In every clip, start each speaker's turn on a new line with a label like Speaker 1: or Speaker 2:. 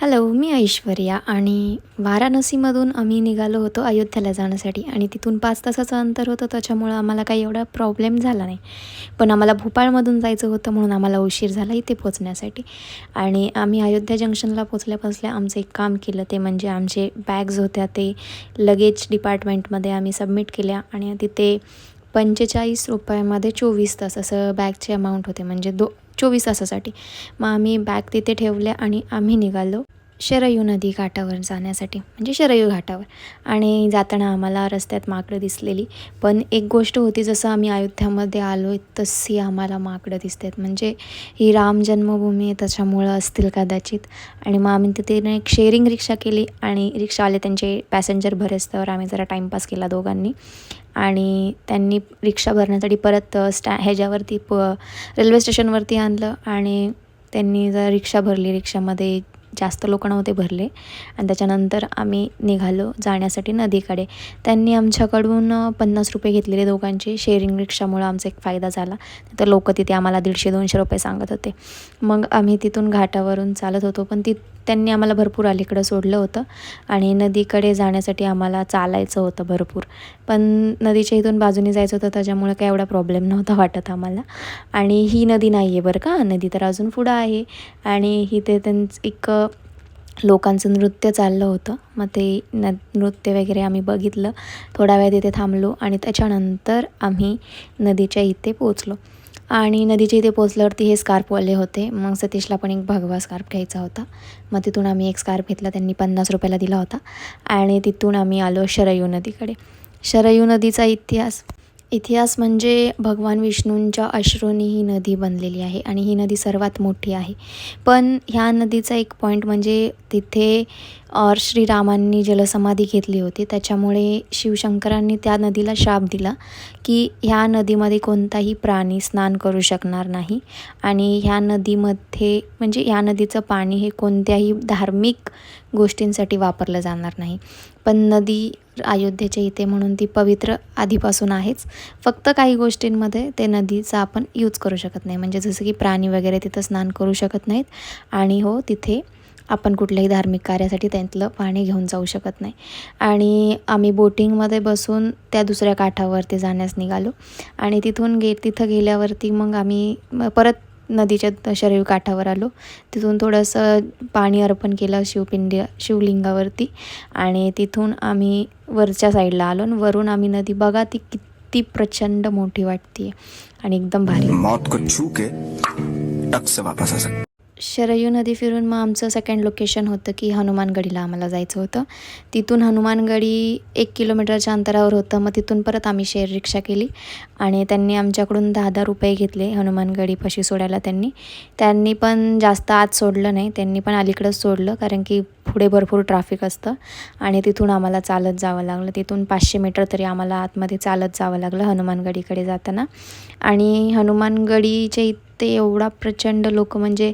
Speaker 1: Hello मी ऐश्वर्या आणि वाराणसीमधून आम्ही निघालो होतो अयोध्याला जाण्यासाठी आणि तिथून पाच तासाचं अंतर होतं त्याच्यामुळं आम्हाला काही एवढा प्रॉब्लेम झाला नाही. पण आम्हाला भोपाळमधून जायचं होतं म्हणून आम्हाला उशीर झाला इथे पोचण्यासाठी आणि आम्ही अयोध्या जंक्शनला पोचल्या पोचल्या आमचं एक काम केलं ते म्हणजे आमचे बॅग्स होत्या ते लगेज डिपार्टमेंटमध्ये आम्ही सबमिट केल्या आणि तिथे पंचेचाळीस रुपयामध्ये चोवीस तास असं बॅगचे अमाऊंट होते. म्हणजे दो चोवीस तासासाठी. मग आम्ही बॅग तिथे ठेवल्या आणि आम्ही निघालो शरयू नदी घाटावर जाण्यासाठी म्हणजे शरयू घाटावर. आणि जाताना आम्हाला रस्त्यात माकडं दिसलेली. पण एक गोष्ट होती जसं आम्ही अयोध्यामध्ये आलो आहे तशी आम्हाला माकडं दिसत आहेत म्हणजे ही राम जन्मभूमी आहे त्याच्यामुळं असतील कदाचित. आणि मग आम्ही तिथे एक शेअरिंग रिक्षा केली आणि रिक्षावाले त्यांचे पॅसेंजर भरेस्तवर आम्ही जरा टाईमपास केला दोघांनी. आणि त्यांनी रिक्षा भरण्यासाठी परत स्टॅ ह्याच्यावरती प रेल्वे स्टेशनवरती आणलं आणि त्यांनी जर रिक्षा भरली रिक्षामध्ये जास्त लोक नव्हते भरले. आणि त्याच्यानंतर आम्ही निघालो जाण्यासाठी नदीकडे. त्यांनी आमच्याकडून पन्नास रुपये घेतलेले दोघांचे शेअरिंग रिक्षामुळं आमचा एक फायदा झाला. तर लोक तिथे आम्हाला दीडशे दोनशे रुपये सांगत होते. मग आम्ही तिथून घाटावरून चालत होतो. पण ती त्यांनी आम्हाला भरपूर अलीकडं सोडलं होतं. आणि नदीकडे जाण्यासाठी आम्हाला चालायचं होतं भरपूर. पण नदीच्या इथून बाजूने जायचं होतं त्याच्यामुळे काय एवढा प्रॉब्लेम नव्हता वाटत आम्हाला. आणि ही नदी नाही आहे बरं का. नदी तर अजून पुढं आहे. आणि इथे त्यांचं एक लोकांचं नृत्य चाललं होतं. मग ते न नृत्य वगैरे आम्ही बघितलं. थोडा वेळ तिथे थांबलो आणि त्याच्यानंतर आम्ही नदीच्या इथे पोचलो आणि नदीच्या इथे पोचल्यावरती हे स्कार्फवाले होते. मग सतीशला पण एक भगवा स्कार्फ घ्यायचा होता. मग तिथून आम्ही एक स्कार्फ घेतला. त्यांनी पन्नास रुपयाला दिला होता. आणि तिथून आम्ही आलो शरयू नदीकडे. शरयू नदीचा इतिहास इतिहास म्हणजे भगवान विष्णूंच्या अश्रूंनी ही नदी बनलेली आहे आणि ही नदी सर्वात मोठी आहे. पण ह्या नदीचा एक पॉईंट म्हणजे तिथे श्रीरामांनी जलसमाधी घेतली होती. त्याच्यामुळे शिवशंकरांनी त्या नदीला शाप दिला की ह्या नदीमध्ये कोणताही प्राणी स्नान करू शकणार नाही आणि ह्या नदीमध्ये म्हणजे ह्या नदीचं पाणी हे कोणत्याही धार्मिक गोष्टींसाठी वापरलं जाणार नाही. पण नदी अयोध्येच्या इथे म्हणून ती पवित्र आधीपासून आहेच. फक्त काही गोष्टींमध्ये ते नदीचा आपण यूज करू शकत नाही. म्हणजे जसं की प्राणी वगैरे तिथं स्नान करू शकत नाहीत. आणि हो तिथे आपण कुठल्याही धार्मिक कार्यासाठी त्यातलं पाणी घेऊन जाऊ शकत नाही. आणि आम्ही बोटिंगमध्ये बसून त्या दुसऱ्या काठावरती जाण्यास निघालो. आणि तिथून गे तिथं गेल्यावरती मग आम्ही परत नदीच्या शरीर काठावर आलो. तिथून थोडंसं पाणी अर्पण केलं शिवपिंडी शिवलिंगावरती आणि तिथून आम्ही वरच्या साईडला आलो आणि वरून आम्ही नदी बघा ती किती प्रचंड मोठी वाटते आणि एकदम भारी.
Speaker 2: मौत को छू के टक से वापस आ सकते
Speaker 1: शरयू नदी फिरून मग आमचं सेकंड लोकेशन होतं की हनुमानगडीला आम्हाला जायचं होतं. तिथून हनुमानगडी एक किलोमीटरच्या अंतरावर होतं. मग तिथून परत आम्ही शेअर रिक्षा केली आणि त्यांनी आमच्याकडून दहा दहा रुपये घेतले हनुमानगडीपाशी सोडायला त्यांनी. त्यांनी पण जास्त आत सोडलं नाही. त्यांनी पण अलीकडंच सोडलं कारण की पुढे भरपूर ट्रॅफिक असतं. आणि तिथून आम्हाला चालत जावं लागलं. तिथून पाचशे मीटर तरी आम्हाला आतमध्ये चालत जावं लागलं हनुमानगडीकडे जाताना. आणि हनुमानगडीच्या इथे एवढा प्रचंड लोक म्हणजे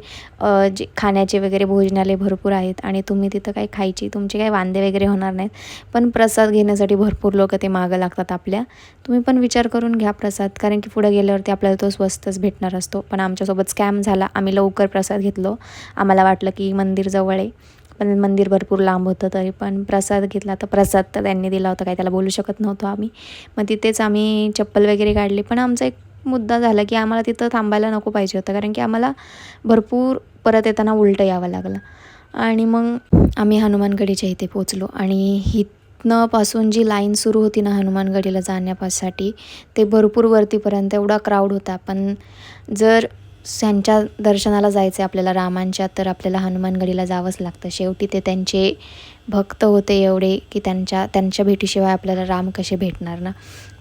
Speaker 1: जे खाण्याचे वगैरे भोजनालय भरपूर आहेत. आणि तुम्ही तिथं काही खायची तुमचे काही वांदे वगैरे होणार नाहीत. पण प्रसाद घेण्यासाठी भरपूर लोक ते मागं लागतात आपल्या. तुम्ही पण विचार करून घ्या प्रसाद. कारण की पुढे गेल्यावरती आपल्याला तो स्वस्तच भेटणार असतो. पण आमच्यासोबत स्कॅम झाला. आम्ही लवकर प्रसाद घेतलो. आम्हाला वाटलं की मंदिर जवळ आहे. पण मंदिर भरपूर लांब होतं तरी पण प्रसाद घेतला. तर प्रसाद तर त्यांनी दिला होता काही त्याला बोलू शकत नव्हतो आम्ही. मग तिथेच आम्ही चप्पल वगैरे काढली. पण आमचा एक मुद्दा झाला की आम्हाला तिथं थांबायला नको पाहिजे होतं कारण की आम्हाला भरपूर परत येताना उलटं यावं लागलं. आणि मग आम्ही हनुमानगडीच्या इथे पोचलो आणि ही पासून जी लाईन सुरू होती ना हनुमानगडीला जाण्यापासाठी ते भरपूर वरतीपर्यंत एवढा क्राऊड होता. पण जर त्यांच्या दर्शनाला जायचं आहे आपल्याला रामांच्या तर आपल्याला हनुमानगडीला जावंच लागतं. शेवटी ते त्यांचे भक्त होते एवढे की त्यांच्या त्यांच्या भेटीशिवाय आपल्याला राम कसे भेटणार ना?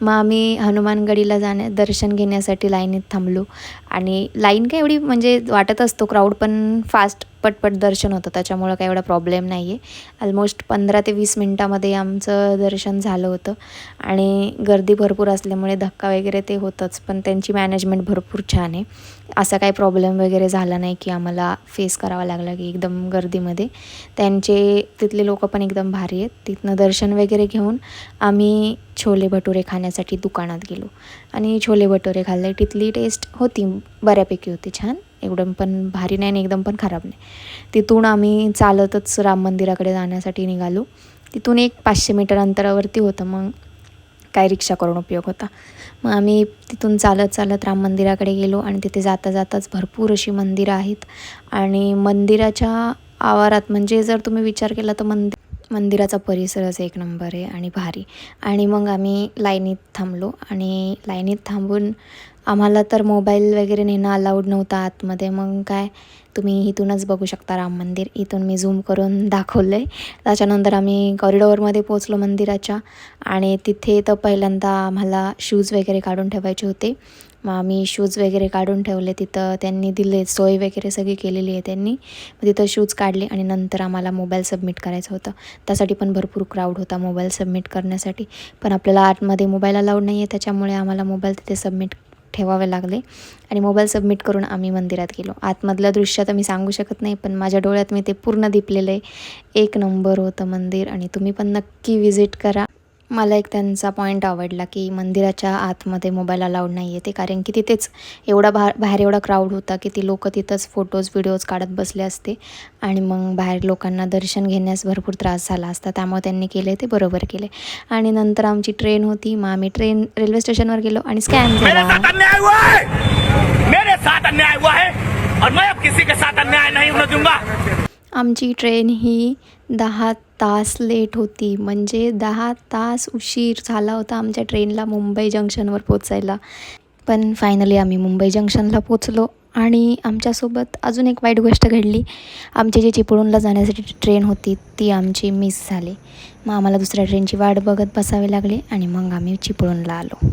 Speaker 1: मग आम्ही हनुमानगडीला जाण्या दर्शन घेण्यासाठी लाईनीत थांबलो. आणि लाईन काय एवढी म्हणजे वाटत असतो क्राऊड पण फास्ट पटपट दर्शन होतं त्याच्यामुळं काही एवढा प्रॉब्लेम नाही आहे ऑलमोस्ट पंधरा ते वीस मिनटामध्ये आमचं दर्शन झालं होतं. आणि गर्दी भरपूर असल्यामुळे धक्का वगैरे ते होतंच पण त्यांची मॅनेजमेंट भरपूर छान आहे. असा काही प्रॉब्लेम वगैरे झाला नाही की आम्हाला फेस करावा लागला की एकदम गर्दीमध्ये. त्यांचे तिथले लोक पण एकदम भारी आहेत. तिथनं दर्शन वगैरे घेऊन आम्ही छोले भटुरे खाण्यासाठी दुकानात गेलो. आणि छोले भटुरे खाल्ले. तिथली टेस्ट होती बऱ्यापैकी होती छान. एवढं पण भारी नाही आणि एकदम पण खराब नाही. तिथून आम्ही चालतच राम मंदिराकडे जाण्यासाठी निघालो. तिथून एक पाचशे मीटर अंतरावरती होतं मग काय रिक्षा करून उपयोग होता. मग आम्ही तिथून चालत चालत राम मंदिराकडे गेलो आणि तिथे जाता जाताच भरपूर अशी मंदिरं आहेत. आणि मंदिराच्या आवारात म्हणजे जर तुम्ही विचार केला तर मंदिर मंदिराचा परिसरच एक नंबर आहे आणि भारी. आणि मग आम्ही लाईनीत थांबलो आणि लाईनीत थांबून आम्हाला तर मोबाईल वगैरे नेणं अलाउड नव्हतं आतमध्ये. मग काय? तुम्ही इथूनच बघू शकता राम मंदिर. इथून मी झूम करून दाखवलं आहे त्याच्यानंतर आम्ही कॉरिडॉरमध्ये पोचलो मंदिराच्या आणि तिथे तर पहिल्यांदा आम्हाला शूज वगैरे काढून ठेवायचे होते. मग आम्ही शूज वगैरे काढून ठेवले. तिथं त्यांनी दिले सोय वगैरे सगळी केलेली आहे त्यांनी. मग तिथं शूज काढले आणि नंतर आम्हाला मोबाईल सबमिट करायचं होतं. त्यासाठी पण भरपूर क्राऊड होता मोबाईल सबमिट करण्यासाठी. पण आपल्याला आतमध्ये मोबाईल अलाउड नाही आहे त्याच्यामुळे आम्हाला मोबाईल तिथे सबमिट ठेवावे लागले. आणि मोबाईल सबमिट करून आम्ही मंदिरात गेलो. आतमधलं दृश्य तर मी सांगू शकत नाही पण माझ्या डोळ्यात मी ते पूर्ण दिपलेलं आहे. एक नंबर होतं मंदिर आणि तुम्ही पण नक्की व्हिजिट करा. मला एक त्यांचा पॉईंट आवडला की मंदिराच्या आतमध्ये मोबाईल अलाउड नाही आहे ते. कारण की तिथेच एवढा बा बाहेर एवढा क्राऊड होता की ती लोकं तिथंच फोटोज व्हिडिओज काढत बसले असते. आणि मग बाहेर लोकांना दर्शन घेण्यास भरपूर त्रास झाला असता. त्यामुळे त्यांनी केले ते बरोबर केले. आणि नंतर आमची ट्रेन होती. मग आम्ही ट्रेन रेल्वे स्टेशनवर गेलो आणि स्कॅन झाला. आमची ट्रेन ही दहा तास लेट होती. म्हणजे दहा तास उशीर झाला होता आमच्या ट्रेनला मुंबई जंक्शनवर पोचायला पण फायनली आम्ही मुंबई जंक्शनला पोचलो आणि आमच्यासोबत अजून एक वाईट गोष्ट घडली. आमची जी चिपळूणला जाण्यासाठी ट्रेन होती ती आमची मिस झाली. मग आम्हाला दुसऱ्या ट्रेनची वाट बघत बसावी लागली आणि मग आम्ही चिपळूणला आलो.